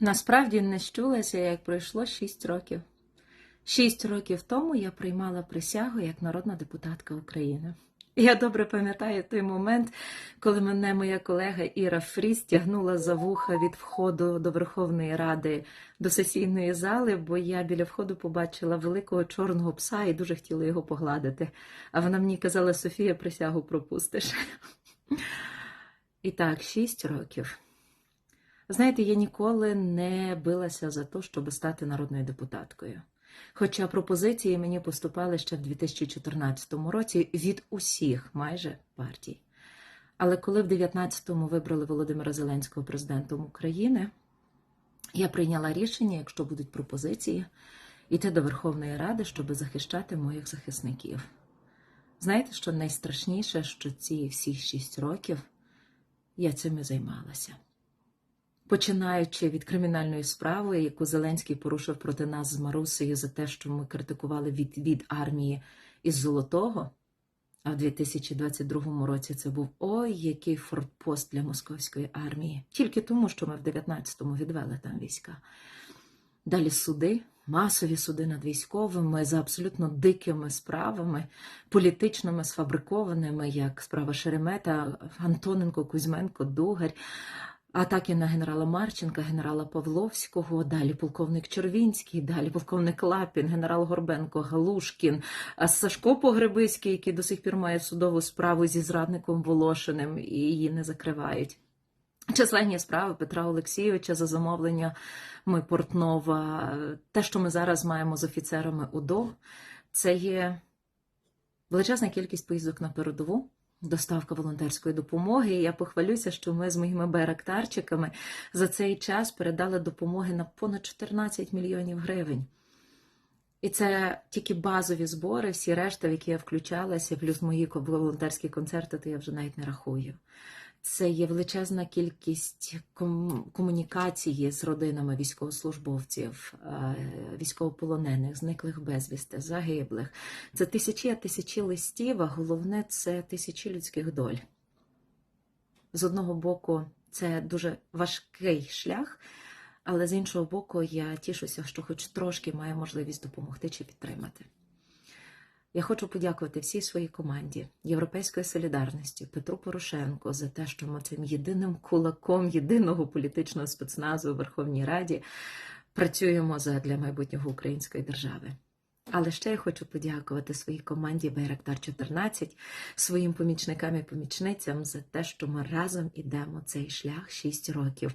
Насправді не щулася, як пройшло 6 років. Шість років тому я приймала присягу як народна депутатка України. Я добре пам'ятаю той момент, коли мене моя колега Іра Фріс тягнула за вуха від входу до Верховної Ради до сесійної зали, бо я біля входу побачила великого чорного пса і дуже хотіла його погладити. А вона мені казала: Софія, присягу пропустиш. І так, шість років. Знаєте, я ніколи не билася за те, щоб стати народною депутаткою. Хоча пропозиції мені поступали ще в 2014 році від усіх майже партій. Але коли в 2019-му вибрали Володимира Зеленського президентом України, я прийняла рішення, якщо будуть пропозиції, йти до Верховної Ради, щоб захищати моїх захисників. Знаєте, що найстрашніше, що ці всі шість років я цим і займалася починаючи від кримінальної справи, яку Зеленський порушив проти нас з Марусею за те, що ми критикували відвід армії із Золотого. А в 2022 році це був ой, який фортпост для московської армії. Тільки тому, що ми в 19-му відвели там війська. Далі суди, масові суди над військовими за абсолютно дикими справами, політичними сфабрикованими, як справа Шеремета, Антоненко, Кузьменко, Дугарь. Атаки на генерала Марченка, генерала Павловського, далі полковник Червінський, далі полковник Лапін, генерал Горбенко, Галушкін, Сашко Погребиський, який до сих пір має судову справу зі зрадником Волошиним і її не закривають. Численні справи Петра Олексійовича за замовлення ми Портнова. Те, що ми зараз маємо з офіцерами УДО, це є величезна кількість поїздок на передову доставка волонтерської допомоги. І я похвалюся, що ми з моїми байрактарчиками за цей час передали допомоги на понад 14 мільйонів гривень. І це тільки базові збори, всі решта, в які я включалася, плюс мої волонтерські концерти, то я вже навіть не рахую. Це є величезна кількість комунікації з родинами військовослужбовців, військовополонених, зниклих безвісти, загиблих. Це тисячі а тисячі листів, а головне це тисячі людських доль. З одного боку, це дуже важкий шлях, але з іншого боку, я тішуся, що хоч трошки маю можливість допомогти чи підтримати. Я хочу подякувати всій своїй команді Європейської солідарності Петру Порошенко за те, що ми цим єдиним кулаком єдиного політичного спецназу у Верховній Раді працюємо для майбутнього української держави. Але ще я хочу подякувати своїй команді Байрактар 14 своїм помічникам і помічницям за те, що ми разом ідемо цей шлях 6 років.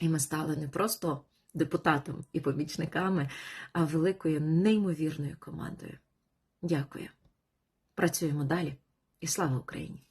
І ми стали не просто депутатом і помічниками, а великою неймовірною командою. Дякую. Працюємо далі і слава Україні!